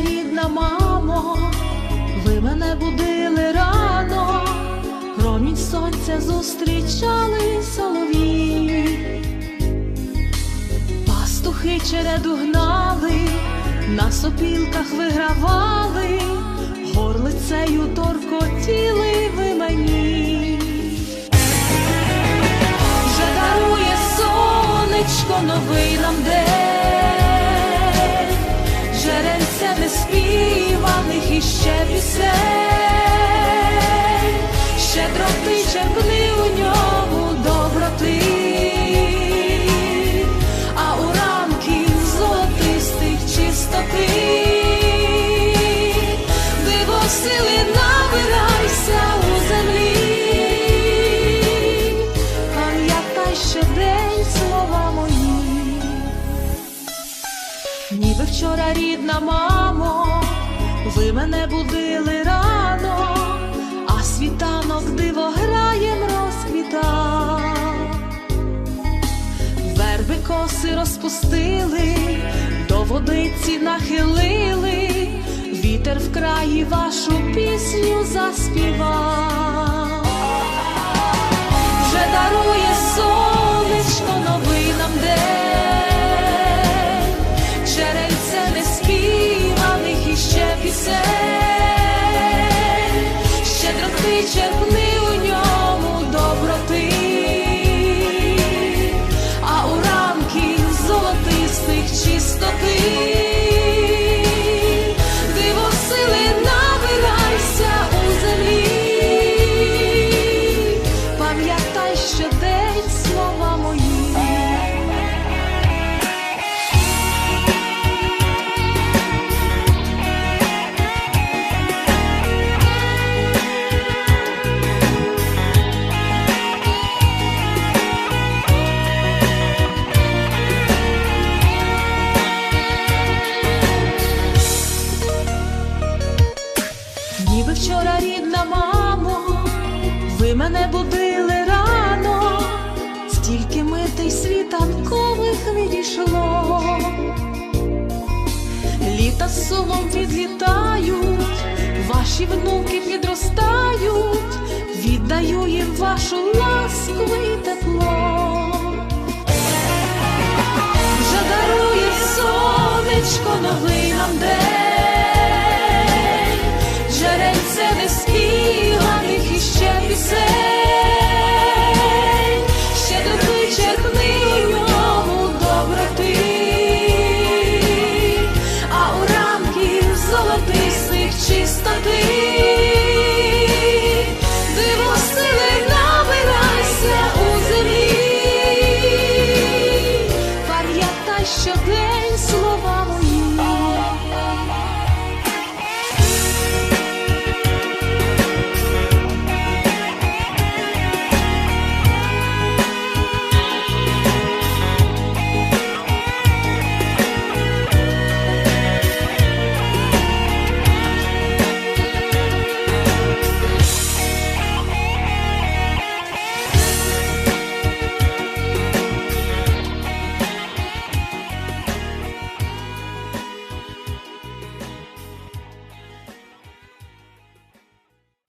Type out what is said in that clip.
рідна мамо, ви мене будили рано, промінь сонця зустрічали солов'ї, пастухи череду гнали, на сопілках вигравали, горлицею торкотіли ви щедроти черпни у ньому доброти, а у ранків золотистих чистоти, диво сили у землі. Пам'ятай ще день слова мої, ніби вчора рідна мамо, ви мене будили рано, а світанок диво граєм розквітав. Верби коси розпустили, до водиці нахилили, вітер в краї вашу пісню заспівав вчора рідна мамо, ви мене будили рано, стільки митей світанкових відійшло. Літа з сумом відлітають, ваші внуки підростають, віддаю їм вашу ласку і тепло. Вже дарує сонечко новий нам день.